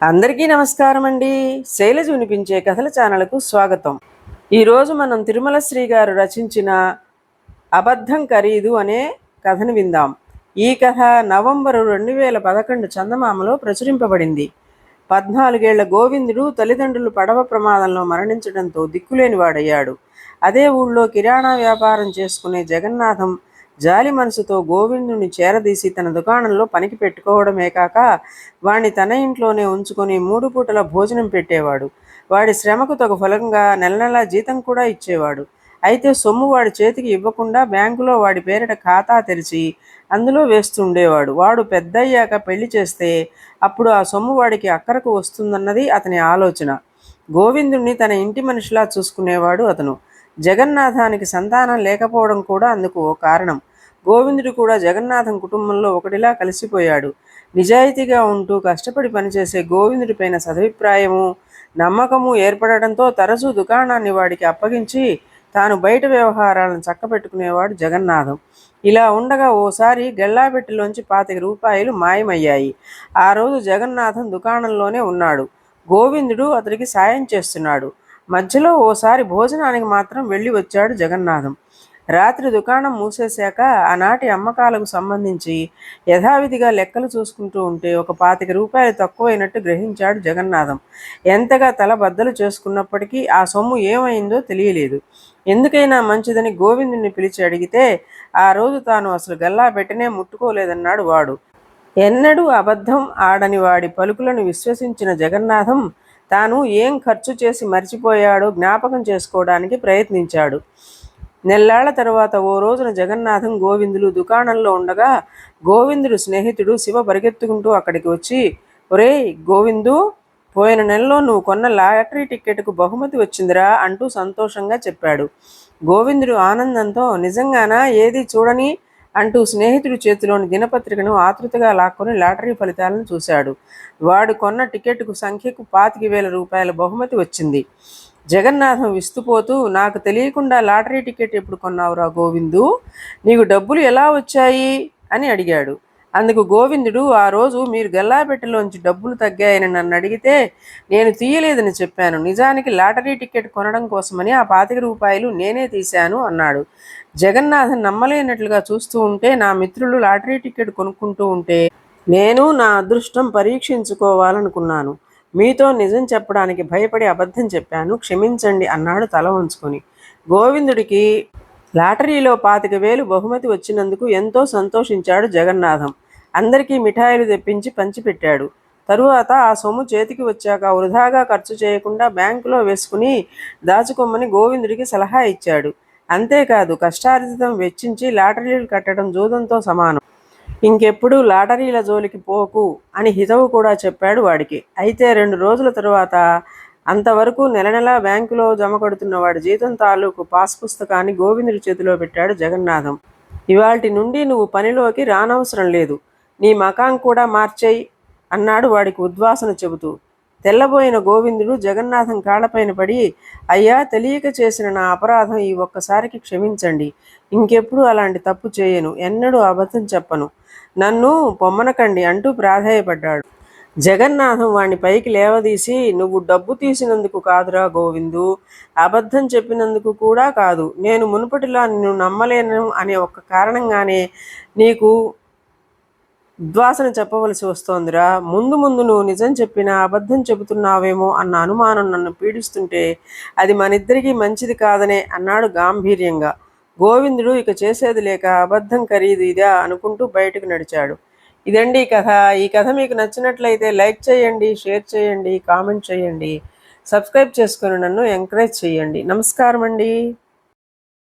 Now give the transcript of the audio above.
అందరికీ నమస్కారం అండి. శైలజ వినిపించే కథల ఛానల్కు స్వాగతం. ఈరోజు మనం తిరుమల శ్రీ గారు రచించిన అబద్ధం ఖరీదు అనే కథను విందాం. ఈ కథ నవంబరు రెండు వేల పదకొండు చందమామలో ప్రచురింపబడింది. పద్నాలుగేళ్ళ గోవిందుడు తల్లిదండ్రులు పడవ ప్రమాదంలో మరణించడంతో దిక్కులేని వాడయ్యాడు అదే ఊళ్ళో కిరాణా వ్యాపారం చేసుకునే జగన్నాథం జాలి మనసుతో గోవిందుని చేరదీసి తన దుకాణంలో పనికి పెట్టుకోవడమే కాక వాణ్ణి తన ఇంట్లోనే ఉంచుకొని మూడు పూటల భోజనం పెట్టేవాడు. వాడి శ్రమకు తగు ఫలంగా నెల నెలా జీతం కూడా ఇచ్చేవాడు. అయితే సొమ్ము వాడి చేతికి ఇవ్వకుండా బ్యాంకులో వాడి పేరిట ఖాతా తెరిచి అందులో వేస్తుండేవాడు. వాడు పెద్దయ్యాక పెళ్ళి చేస్తే అప్పుడు ఆ సొమ్ము వాడికి అక్కరకు వస్తుందన్నది అతని ఆలోచన. గోవిందుణ్ణి తన ఇంటి మనిషిలా చూసుకునేవాడు అతను. జగన్నాథానికి సంతానం లేకపోవడం కూడా అందుకు ఓ కారణం. గోవిందుడు కూడా జగన్నాథం కుటుంబంలో ఒకటిలా కలిసిపోయాడు. నిజాయితీగా ఉంటూ కష్టపడి పనిచేసే గోవిందుడిపైన సదభిప్రాయము నమ్మకము ఏర్పడడంతో తరచూ దుకాణాన్ని వాడికి అప్పగించి తాను బయట వ్యవహారాలను చక్కబెట్టుకునేవాడు జగన్నాథం. ఇలా ఉండగా ఓసారి గెల్లాబెట్టిలోంచి పాతిక రూపాయలు మాయమయ్యాయి. ఆ రోజు జగన్నాథం దుకాణంలోనే ఉన్నాడు. గోవిందుడు అతడికి సాయం చేస్తున్నాడు. మధ్యలో ఓసారి భోజనానికి మాత్రం వెళ్ళి వచ్చాడు జగన్నాథం. రాత్రి దుకాణం మూసేశాక ఆనాటి అమ్మకాలకు సంబంధించి యథావిధిగా లెక్కలు చూసుకుంటూ ఉంటే ఒక పాతిక రూపాయలు తక్కువైనట్టు గ్రహించాడు జగన్నాథం. ఎంతగా తల బద్దలు చేసుకున్నప్పటికీ ఆ సొమ్ము ఏమైందో తెలియలేదు. ఎందుకైనా మంచిదని గోవిందుని పిలిచి అడిగితే ఆ రోజు తాను అసలు గల్లా పెట్టనే ముట్టుకోలేదన్నాడు వాడు. ఎన్నడూ అబద్ధం ఆడని వాడి పలుకులను విశ్వసించిన జగన్నాథం తాను ఏం ఖర్చు చేసి మర్చిపోయాడో జ్ఞాపకం చేసుకోవడానికి ప్రయత్నించాడు. నెల్లాళ్ళ తర్వాత ఓ రోజున జగన్నాథం గోవిందులు దుకాణంలో ఉండగా గోవిందుడు స్నేహితుడు శివ పరిగెత్తుకుంటూ అక్కడికి వచ్చి ఒరే గోవిందు పోయిన నెలలో నువ్వు కొన్న లాటరీ టిక్కెట్కు బహుమతి వచ్చిందిరా అంటూ సంతోషంగా చెప్పాడు. గోవిందుడు ఆనందంతో నిజంగానా? ఏది చూడని అంటూ స్నేహితుడి చేతిలోని దినపత్రికను ఆతృతగా లాక్కొని లాటరీ ఫలితాలను చూశాడు. వాడు కొన్న టికెట్కు సంఖ్యకు పాతిక వేల రూపాయల బహుమతి వచ్చింది. జగన్నాథం విస్తుపోతూ నాకు తెలియకుండా లాటరీ టికెట్ ఎప్పుడు కొన్నావురా గోవిందు? నీకు డబ్బులు ఎలా వచ్చాయి? అని అడిగాడు. అందుకు గోవిందుడు ఆ రోజు మీరు గల్లాపెట్టెలోంచి డబ్బులు తగ్గాయని నన్ను అడిగితే నేను తీయలేదని చెప్పాను. నిజానికి లాటరీ టికెట్ కొనడం కోసమని ఆ పాతిక రూపాయలు నేనే తీశాను అన్నాడు. జగన్నాథన్ నమ్మలేనట్లుగా చూస్తూ ఉంటే నా మిత్రులు లాటరీ టికెట్ కొనుక్కుంటూ ఉంటే నేను నా అదృష్టం పరీక్షించుకోవాలనుకున్నాను. మీతో నిజం చెప్పడానికి భయపడి అబద్ధం చెప్పాను. క్షమించండి అన్నాడు తల ఉంచుకొని గోవిందుడికి లాటరీలో పాతిక వేలు బహుమతి వచ్చినందుకు ఎంతో సంతోషించాడు జగన్నాథం. అందరికీ మిఠాయిలు తెప్పించి పంచిపెట్టాడు. తరువాత ఆ సొమ్ము చేతికి వచ్చాక వృధాగా ఖర్చు చేయకుండా బ్యాంకులో వేసుకుని దాచుకోమని గోవిందుడికి సలహా ఇచ్చాడు. అంతేకాదు కష్టార్జితం వెచ్చించి లాటరీలు కట్టడం జూదంతో సమానం. ఇంకెప్పుడు లాటరీల జోలికి పోకు అని హితవు కూడా చెప్పాడు వాడికి. అయితే రెండు రోజుల తరువాత అంతవరకు నెల నెలా బ్యాంకులో జమ కడుతున్న వాడి జీతం తాలూకు పాస్ పుస్తకాన్ని గోవిందుడి చేతిలో పెట్టాడు జగన్నాథం. ఇవాటి నుండి నువ్వు పనిలోకి రానవసరం లేదు. నీ మకాం కూడా మార్చేయి అన్నాడు వాడికి ఉద్వాసన చెబుతూ. తెల్లబోయిన గోవిందుడు జగన్నాథం కాళ్ళపైన పడి అయ్యా తెలియక చేసిన నా అపరాధం ఈ ఒక్కసారికి క్షమించండి. ఇంకెప్పుడు అలాంటి తప్పు చేయను. ఎన్నడూ అబద్ధం చెప్పను. నన్ను పొమ్మనకండి అంటూ ప్రాధాయపడ్డాడు. జగన్నాథం వాణ్ణి పైకి లేవదీసి నువ్వు డబ్బు తీసినందుకు కాదురా గోవిందు. అబద్ధం చెప్పినందుకు కూడా కాదు. నేను మునుపటిలా నిన్ను నమ్మలేను అనే ఒక్క కారణంగానే నీకు ఉద్వాసన చెప్పవలసి వస్తోందిరా. ముందు ముందు నువ్వు నిజం చెప్పినా అబద్ధం చెబుతున్నావేమో అన్న అనుమానం నన్ను పీడిస్తుంటే అది మనిద్దరికీ మంచిది కాదనే అన్నాడు గాంభీర్యంగా. గోవిందుడు ఇక చేసేది లేక అబద్ధం ఖరీదు ఇదా అనుకుంటూ బయటకు నడిచాడు. ఇదండి ఈ కథ. ఈ కథ మీకు నచ్చినట్లయితే లైక్ చేయండి షేర్ చేయండి కామెంట్ చేయండి. సబ్స్క్రైబ్ చేసుకొని నన్ను ఎంకరేజ్ చేయండి. నమస్కారం అండి